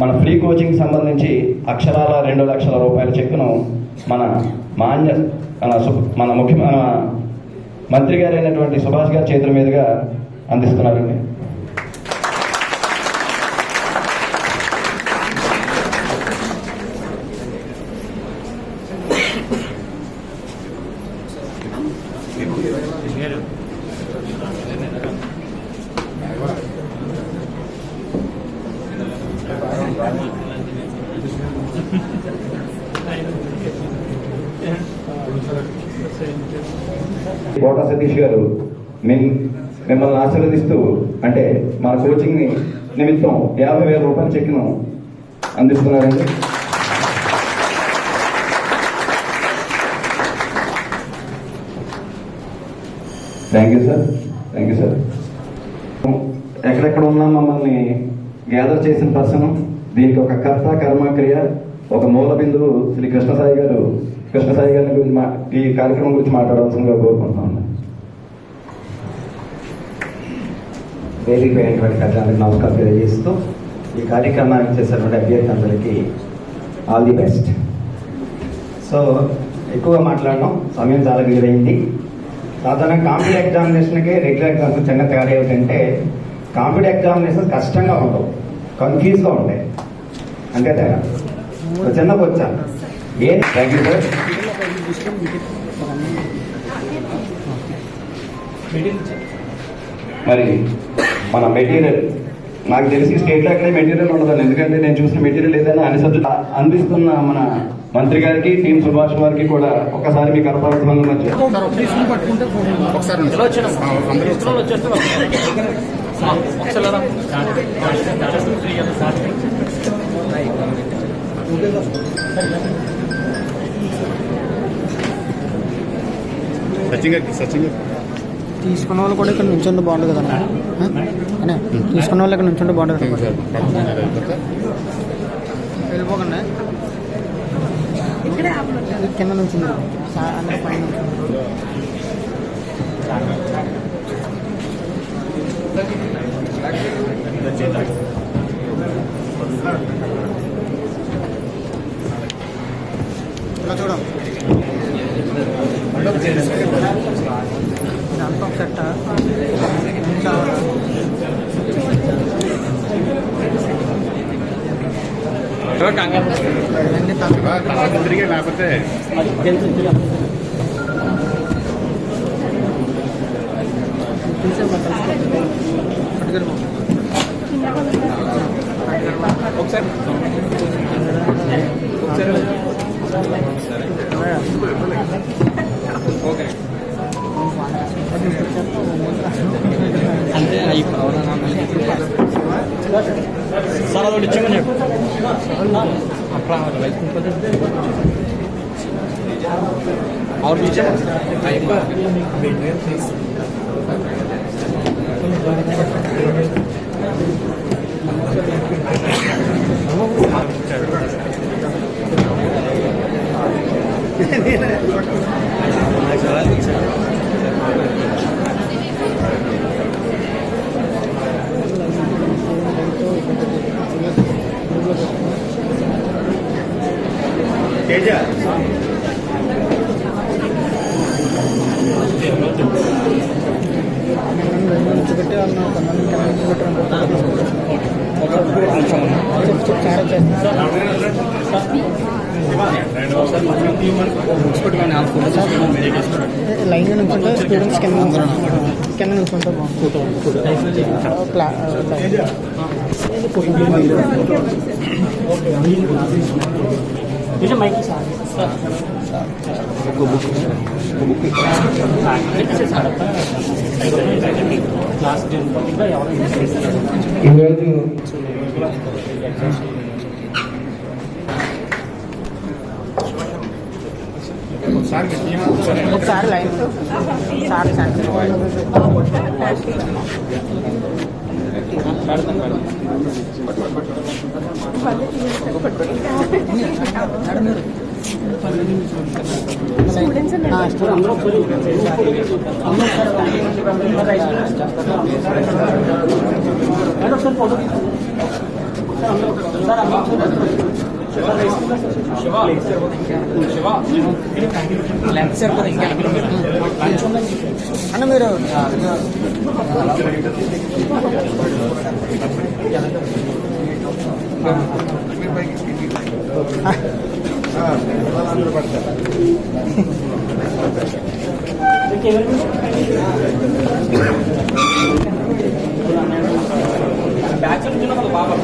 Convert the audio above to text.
మన free coaching సంబంధించి అక్షరాల రెండు లక్షల రూపాయల చెక్కును మన మాన్య మన మన ముఖ్య మన మంత్రి గారైనటువంటి సుభాష్ గారి చేతుల మీదుగా అందిస్తున్నారండి. కోట సతీష్ గారు మీ మిమ్మల్ని ఆశీర్వదిస్తూ అంటే మన కోచింగ్ని నిమిత్తం యాభై వేల రూపాయల చెక్ను అందిస్తున్నారండి. Thank you sir. Thank you sir. ఎక్కడెక్కడ ఉన్నా మమ్మల్ని గ్యాదర్ చేసిన పర్సన్ దీనికి ఒక కర్త కర్మ క్రియ ఒక మూల బిందువు శ్రీ కృష్ణసాయి గారు కృష్ణసాయి గారి గురించి మా ఈ కార్యక్రమం గురించి మాట్లాడవలసిందిగా కోరుకుంటున్నాను. వేదిక అయినటువంటి పెద్దలకు నమస్కారం తెలియజేస్తూ ఈ కార్యక్రమానికి చేసినటువంటి అభ్యర్థులందరికీ ఆల్ ది బెస్ట్. సో ఎక్కువగా మాట్లాడడం సమయం చాలా విలువైంది సాధారణ కాంపిటేటివ్ ఎగ్జామినేషన్కి రెగ్యులర్ ఎగ్జామ్స్ చిన్న తేడా ఏమిటంటే కాంపిటేటివ్ ఎగ్జామినేషన్ కష్టంగా ఉండవు కన్ఫ్యూజ్గా ఉంటాయి. అంతే తేడా. ఒక చిన్న ఏం థ్యాంక్ యూ సార్ మరి మన మెటీరియల్ నాకు తెలిసి స్టేట్ ఎక్కడే మెటీరియల్ ఉండదు ఎందుకంటే నేను చూసిన మెటీరియల్ ఏదైనా అన్ని సబ్జెక్ట్ అందిస్తున్న మన మంత్రి గారికి టీం సుభాష్ గారికి కూడా ఒకసారి మీకు కరపరత్వం మధ్య గారికి సచిన్ గారికి తీసుకున్న వాళ్ళు కూడా ఇక్కడ నుంచుంటే బాగుంటుంది కదా అనే తీసుకున్న వాళ్ళు ఇక్కడ నుంచుంటే బాగుంటుంది కదా వెళ్ళిపోకండి. కింద నుంచి పైన. ఇలా చూడం. ఇదంతా ఒక సెట్ ఇవన్నీ తక్కువ తర్వాత తిరిగి లేకపోతే తీసే పట్టుకెళ్ళిపో ఒకసారి అంటే సార్ అది ఇచ్చామని చెప్పు అట్లా और లైన్గా నుంచుంటే స్టూడెంట్స్ కింద నుంచుంటారు. కింద నుంచుంటే चार लाइन तो चार line sir photo sir sir అన్న మీరు బ్యాచ్ నుంచి బాబా